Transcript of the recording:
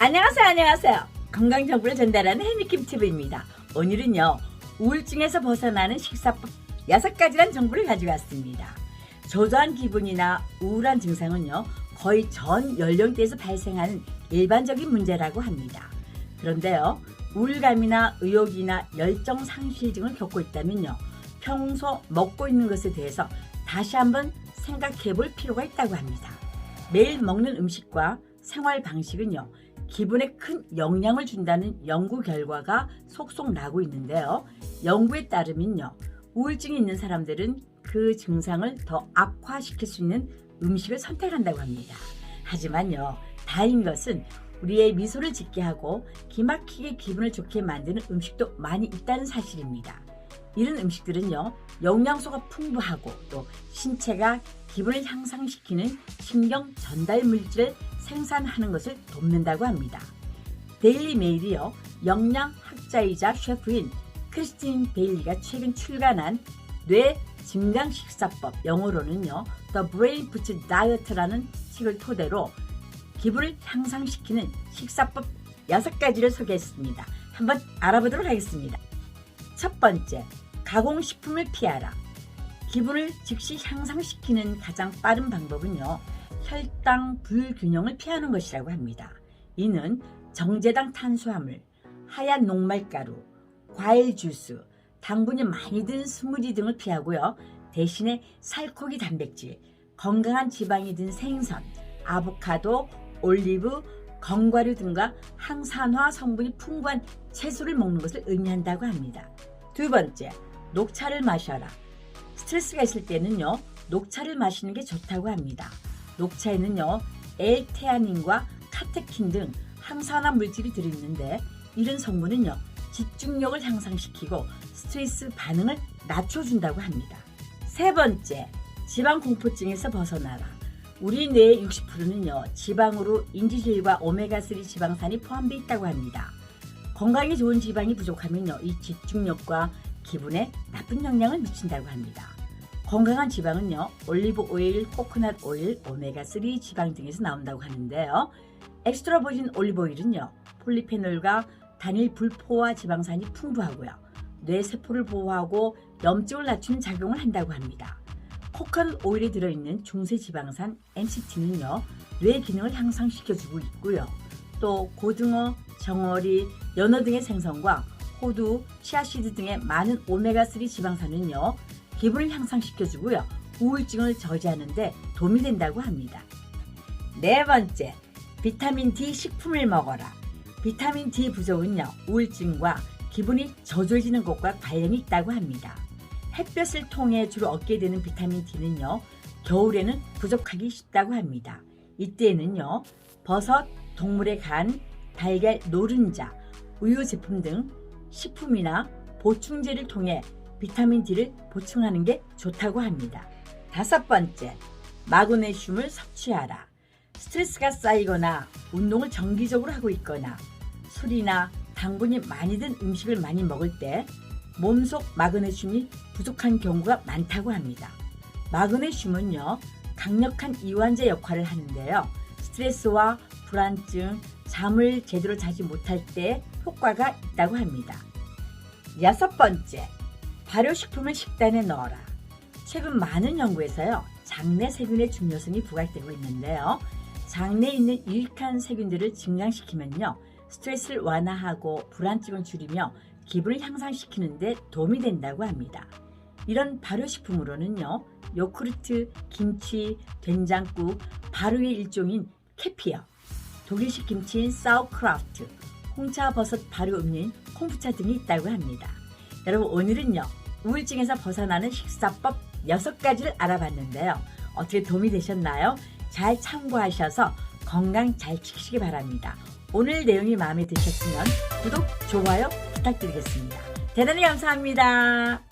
안녕하세요, 안녕하세요. 건강 정보를 전달하는 해미킴 TV입니다. 오늘은요 우울증에서 벗어나는 식사법 6가지란 정보를 가지고 왔습니다. 저조한 기분이나 우울한 증상은요 거의 전 연령대에서 발생하는 일반적인 문제라고 합니다. 그런데요 우울감이나 의욕이나 열정 상실 등을 겪고 있다면요 평소 먹고 있는 것에 대해서 다시 한번 생각해 볼 필요가 있다고 합니다. 매일 먹는 음식과 생활 방식은요 기분에 큰 영향을 준다는 연구 결과가 속속 나고 있는데요. 연구에 따르면요. 우울증이 있는 사람들은 그 증상을 더 악화시킬 수 있는 음식을 선택한다고 합니다. 하지만요. 다행인 것은 우리의 미소를 짓게 하고 기막히게 기분을 좋게 만드는 음식도 많이 있다는 사실입니다. 이런 음식들은요, 영양소가 풍부하고 또 신체가 기분을 향상시키는 신경 전달 물질을 생산하는 것을 돕는다고 합니다. 데일리 메일이요, 영양학자이자 셰프인 크리스틴 베일리가 최근 출간한 뇌 증강 식사법, 영어로는요, The Brain Food Diet라는 책을 토대로 기분을 향상시키는 식사법 6가지를 소개했습니다. 한번 알아보도록 하겠습니다. 첫 번째, 가공식품을 피하라. 기분을 즉시 향상시키는 가장 빠른 방법은요, 혈당 불균형을 피하는 것이라고 합니다. 이는 정제당 탄수화물, 하얀 녹말가루, 과일 주스, 당분이 많이 든 스무디 등을 피하고요. 대신에 살코기 단백질, 건강한 지방이 든 생선, 아보카도, 올리브, 견과류 등과 항산화 성분이 풍부한 채소를 먹는 것을 의미한다고 합니다. 두 번째, 녹차를 마셔라. 스트레스가 있을 때는요, 녹차를 마시는 게 좋다고 합니다. 녹차에는요, 엘테아닌과 카테킨 등 항산화 물질이 들어있는데 이런 성분은요, 집중력을 향상시키고 스트레스 반응을 낮춰준다고 합니다. 세 번째, 지방 공포증에서 벗어나라. 우리 뇌의 60%는요, 지방으로 인지질과 오메가3 지방산이 포함되어 있다고 합니다. 건강에 좋은 지방이 부족하면요, 이 집중력과 기분에 나쁜 영향을 미친다고 합니다. 건강한 지방은요, 올리브 오일, 코코넛 오일, 오메가3 지방 등에서 나온다고 하는데요. 엑스트라 버진 올리브 오일은요, 폴리페놀과 단일 불포화 지방산이 풍부하고요. 뇌 세포를 보호하고 염증을 낮추는 작용을 한다고 합니다. 코코넛 오일에 들어있는 중세 지방산 MCT는요, 뇌 기능을 향상시켜주고 있고요. 또 고등어, 정어리, 연어 등의 생선과 호두, 치아씨드 등의 많은 오메가3 지방산은요, 기분을 향상시켜주고요. 우울증을 저지하는 데 도움이 된다고 합니다. 네 번째, 비타민 D 식품을 먹어라. 비타민 D 부족은요, 우울증과 기분이 저조해지는 것과 관련이 있다고 합니다. 햇볕을 통해 주로 얻게 되는 비타민 D는요, 겨울에는 부족하기 쉽다고 합니다. 이때에는요, 버섯, 동물의 간, 달걀 노른자, 우유 제품 등 식품이나 보충제를 통해 비타민 D를 보충하는 게 좋다고 합니다. 다섯 번째, 마그네슘을 섭취하라. 스트레스가 쌓이거나 운동을 정기적으로 하고 있거나 술이나 당분이 많이 든 음식을 많이 먹을 때 몸속 마그네슘이 부족한 경우가 많다고 합니다. 마그네슘은요, 강력한 이완제 역할을 하는데요. 스트레스와 불안증, 잠을 제대로 자지 못할 때 효과가 있다고 합니다. 여섯 번째, 발효식품을 식단에 넣어라. 최근 많은 연구에서요, 장내 세균의 중요성이 부각되고 있는데요. 장내에 있는 유익한 세균들을 증강시키면요, 스트레스를 완화하고 불안증을 줄이며 기분을 향상시키는데 도움이 된다고 합니다. 이런 발효식품으로는요, 요구르트, 김치, 된장국, 발효의 일종인 캐피어, 독일식 김치인 사우크라프트, 홍차 버섯 발효 음료인 콩부차 등이 있다고 합니다. 여러분 오늘은요 우울증에서 벗어나는 식사법 6가지를 알아봤는데요. 어떻게 도움이 되셨나요? 잘 참고하셔서 건강 잘 지키시기 바랍니다. 오늘 내용이 마음에 드셨으면 구독, 좋아요 부탁드리겠습니다. 대단히 감사합니다.